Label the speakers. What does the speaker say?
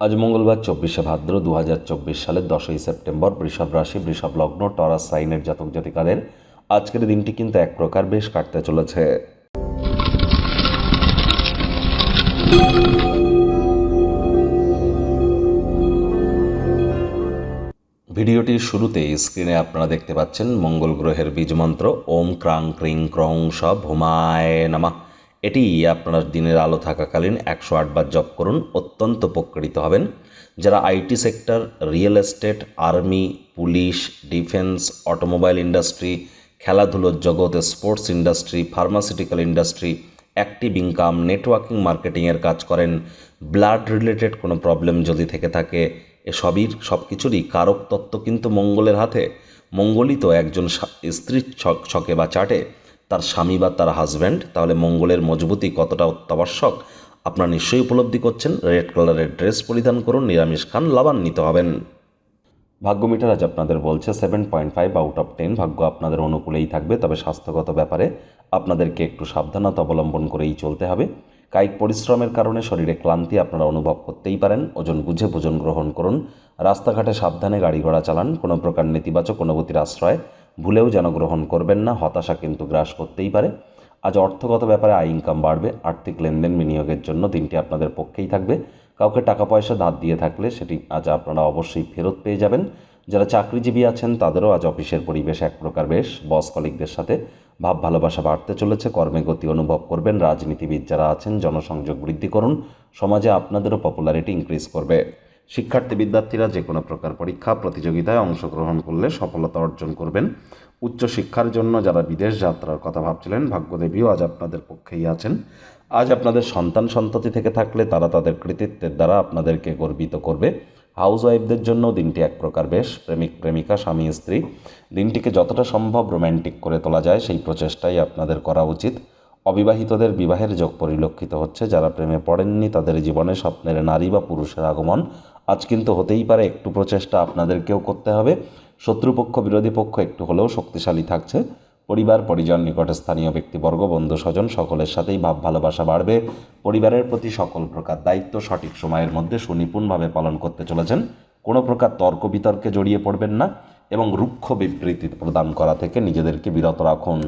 Speaker 1: আজ মঙ্গলবার চব্বিশে ভাদ্র দু হাজার চব্বিশ সালের দশই সেপ্টেম্বর বৃষভ রাশি, বৃষভ লগ্ন, টরাস সাইনের জাতক জাতিকাদের আজকের দিনটি কিন্তু এক প্রকার বেশ কাটতে চলেছে। ভিডিওটির শুরুতে স্ক্রিনে আপনারা দেখতে পাচ্ছেন মঙ্গল গ্রহের বীজমন্ত্র ওম ক্রাং ক্রিং ক্রং স ভুমায় নামা। এটি আপনার দিনের আলো থাকাকালীন একশো আটবার জব করুন, অত্যন্ত উপকৃত হবেন। যারা IT sector, real estate, army, police, defence, automobile industry, খেলাধুলোর জগৎ sports industry, pharmaceutical industry, active income, networking মার্কেটিংয়ের কাজ করেন, ব্লাড রিলেটেড কোনো প্রবলেম যদি থেকে থাকে, এসবই সব কিছুরই কারক তত্ত্ব কিন্তু মঙ্গলের হাতে। মঙ্গলই তো একজন স্ত্রীর ছক ছকে বা চাটে। তার স্বামী বা তার হাজব্যান্ড তাহলে মঙ্গলের মজবুতি কতটা অত্যাবশ্যক? আপনারা নিশ্চয়ই উপলব্ধি করছেন। রেড কালারের ড্রেস পরিধান করুন, নিরামিষ খান, লাভান্বিত হবেন। ভাগ্য মিটার আজ আপনাদের বলছে seven point five out of ten ভাগ্য আপনাদের অনুকূলেই থাকবে, তবে স্বাস্থ্যগত ব্যাপারে আপনাদেরকে একটু সাবধানতা অবলম্বন করেই চলতে হবে। কায়িক পরিশ্রমের কারণে শরীরে ক্লান্তি আপনারা অনুভব করতেই পারেন। ওজন বুঝে ভোজন গ্রহণ করুন। রাস্তাঘাটে সাবধানে গাড়ি ঘোড়া চালান। কোনো প্রকার নেতিবাচক অনুভূতির আশ্রয় ভুলেও যেন গ্রহণ করবেন না, হতাশা কিন্তু গ্রাস করতেই পারে। আজ অর্থগত ব্যাপারে আয় ইনকাম বাড়বে, আর্থিক লেনদেন বিনিয়োগের জন্য দিনটি আপনাদের পক্ষেই থাকবে। কাউকে টাকা পয়সা ধার দিয়ে থাকলে সেটি আজ আপনারা অবশ্যই ফেরত পেয়ে যাবেন। যারা চাকরিজীবী আছেন, তাদেরও আজ অফিসের পরিবেশ এক প্রকার বেশ। বস কলিকদের সাথে ভাব ভালোবাসা বাড়তে চলেছে, কর্মে গতি অনুভব করবেন। রাজনীতিবিদ যারা আছেন, জনসংযোগ বৃদ্ধি করুন। সমাজে আপনাদেরও পপুলারিটি ইনক্রিজ করবে। শিক্ষার্থী বিদ্যার্থীরা যে কোনো প্রকার পরীক্ষা, প্রতিযোগিতায় অংশগ্রহণ করলে সফলতা অর্জন করবেন। উচ্চশিক্ষার জন্য যারা বিদেশ যাত্রার কথা ভাবছিলেন, ভাগ্যদেবীও আজ আপনাদের পক্ষেই আছেন। আজ আপনাদের সন্তান সন্ততি থেকে থাকলে তারা তাদের কৃতিত্বের দ্বারা আপনাদেরকে গর্বিত করবে। হাউস ওয়াইফদের জন্য দিনটি এক প্রকার বেশ, প্রেমিক, প্রেমিকা, স্বামী, স্ত্রী। দিনটিকে যতটা সম্ভব রোম্যান্টিক করে তোলা যায়, সেই প্রচেষ্টাই আপনাদের করা উচিত। অবিবাহিতদের বিবাহের যোগ পরিলক্ষিত হচ্ছে। যারা প্রেমে পড়েননি, তাদের জীবনে স্বপ্নের নারী বা পুরুষের আগমন আজ কিন্তু হতেই পারে। একটু প্রচেষ্টা আপনাদেরকেও করতে হবে। শত্রুপক্ষ, বিরোধী পক্ষ একটু হলেও শক্তিশালী থাকছে। পরিবার, পরিজন, নিকটে স্থানীয় ব্যক্তিবর্গ, বন্ধু, স্বজন সকলের সাথেই ভাব, ভালোবাসা বাড়বে। পরিবারের প্রতি সকল প্রকার দায়িত্ব সঠিক সময়ের মধ্যে সুনিপুণভাবে পালন করতে চলেছেন। কোনো প্রকার তর্ক বিতর্কে জড়িয়ে পড়বেন না এবং রুক্ষ বিবৃতি প্রদান করা থেকে নিজেদেরকে বিরত রাখুন।